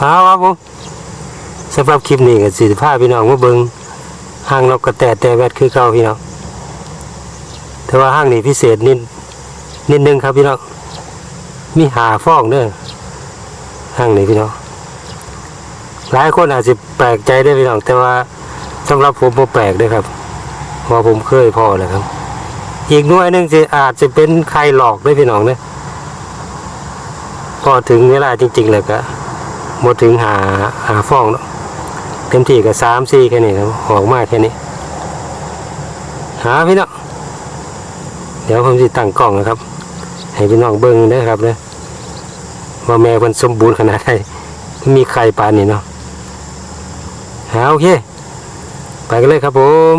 เอาครับผมสำหรับคลิปนี้ก็สิพาพี่น้องมาเบิ่งห้างนกกระแตแต่แวดคือเก่าพี่น้องแต่ว่าห้างนี้พิเศษนิดนิดนึงครับพี่น้องมีหาฟองเด้อห้างนี้พี่น้องหลายคนอาจจะแปลกใจได้พี่น้อง แต่ว่าสำหรับผมบ่แปลกด้อครับเพราะว่าผมเคยพอแล้วครับ อีกหน่วยหนึงสิอาจจะเป็นใครหลอกเด้วยพี่น้องเนี่ยพอถึงเวลาจริง ๆ เลยก็ หมดถึงหาหาฟองเนาะเต็มที่ก็สามสี่แค่นี้นะออกมากแค่นี้ หาพี่น้องเดี๋ยวผมจะตั้งกล้องนะครับ ให้พี่น้องเบิ้งได้ครับเลยว่าแม่มันสมบูรณ์ขนาดไหนมีไข่ปานนี่เนาะหาโอเค ไปกันเลยครับผม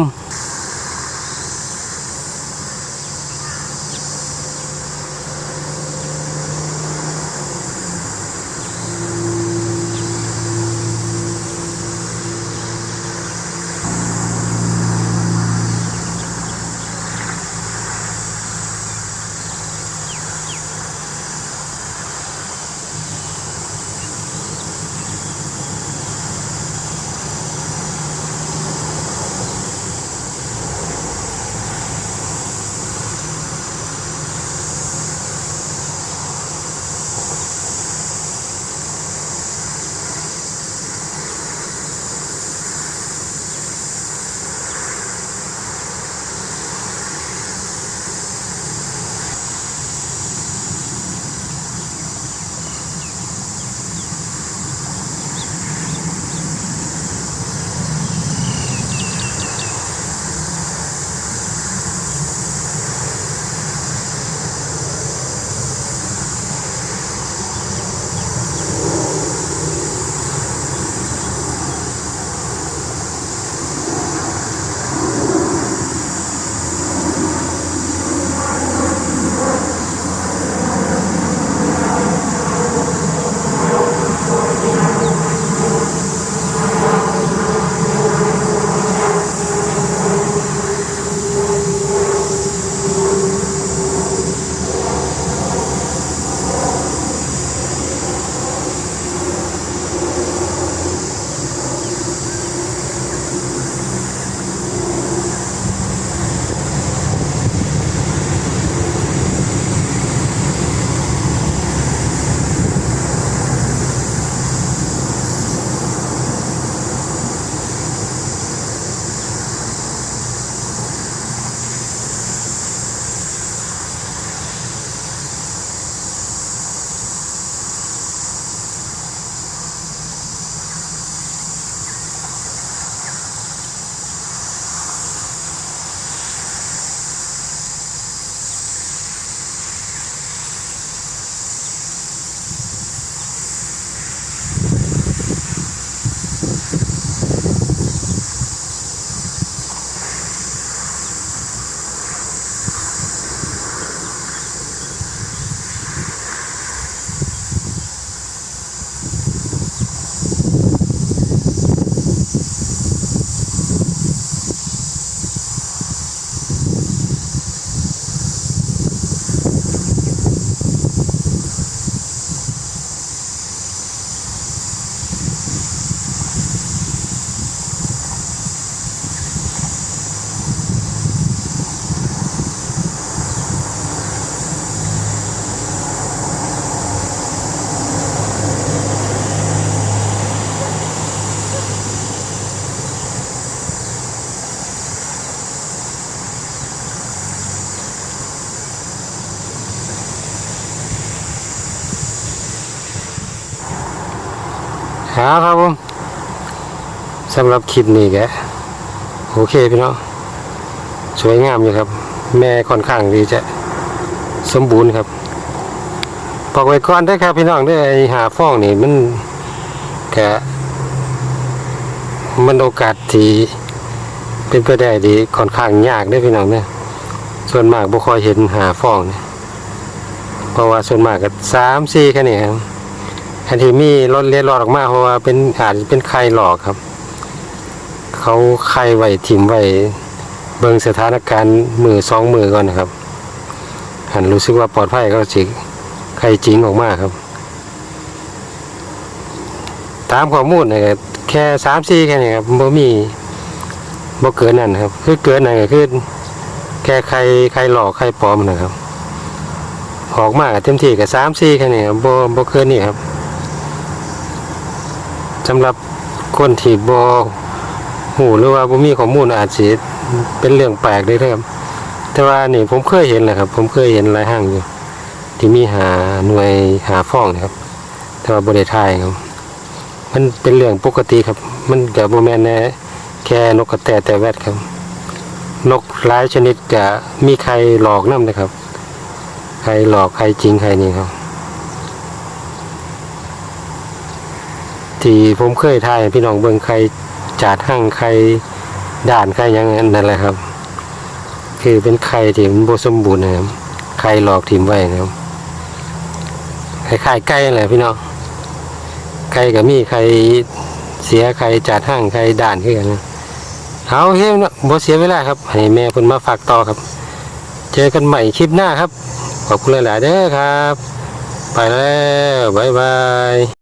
หาครับผมสำหรับคลิปนี้แกโอเคพี่น้องสวยงามอยู่ครับ แม่ค่อนข้างดีจะสมบูรณ์ครับบอกไว้ก่อนได้ครับพี่น้องได้ไอหาฟ้องนี่มันแกมันโอกาสที่เป็นไปได้ดีค่อนข้างยากได้พี่น้องเนี่ยส่วนมากบ่ค่อยเห็นหาฟ้องเนี่ยเพราะว่าส่วนมากก็สามสี่แค่นี้ครับ อันที่มีรถเลียนรอดออกมาเพราะว่าเป็นอาจจะเป็นไข่หลอกครับ เขาไข่ไว้ถิ่มไว้เบิ่งสถานการณ์มือสองมือก่อนนะครับหันรู้สึกว่าปลอดภัยก็สิไข่จริงออกมาครับ ตามข้อมูลเนี่ยแค่สามสี่แค่นี้ครับบ่มีบ่เกินนั่นครับ คือเกินนั่นก็คือแค่ใครใครหลอกใครปลอมนะครับออกมากเต็มที่กับสามสี่แค่นี้ครับบ่บ่เกินนี่ครับ สำหรับคนที่บ่หูหรือว่าบ่มีข้อมูลอาจสิเป็นเรื่องแปลกเลยครับ แต่ว่านี่ผมเคยเห็นแหละครับ ผมเคยเห็นหลายห้างอยู่ ที่มีหาหน่วยหาฟ้องนะครับ แต่ว่าบ่ได้ทายครับ มันเป็นเรื่องปกติครับ มันก็บ่แม่นแน่แค่นกกระแตแต่แวดครับ นกหลายชนิดก็มีใครหลอกนำนะครับ ใครหลอกใครจริงใครนี่ครับ ที่ผมเคยทายพี่น้องเบิ่งใครจาดหั่งใครด่านใครยังนั่นแหละครับ คือเป็นไข่ที่มันบสมบูรณ์นะครับไข่หลอกถิ่มไว้นะครับคล้ายๆไก่นั่นแหละพี่น้องใครก็มีใครเสียใครจัดห้างใครด่านขึ้นกันะเอาเฮ้ยนะบ่เสียเวลาครับให้แม่พิ่นมาฝากต่อครับ เจอกันใหม่คลิปหน้าครับ ขอบคุณหลาย ๆเด้อครับ ไปแล้ว บ๊ายบาย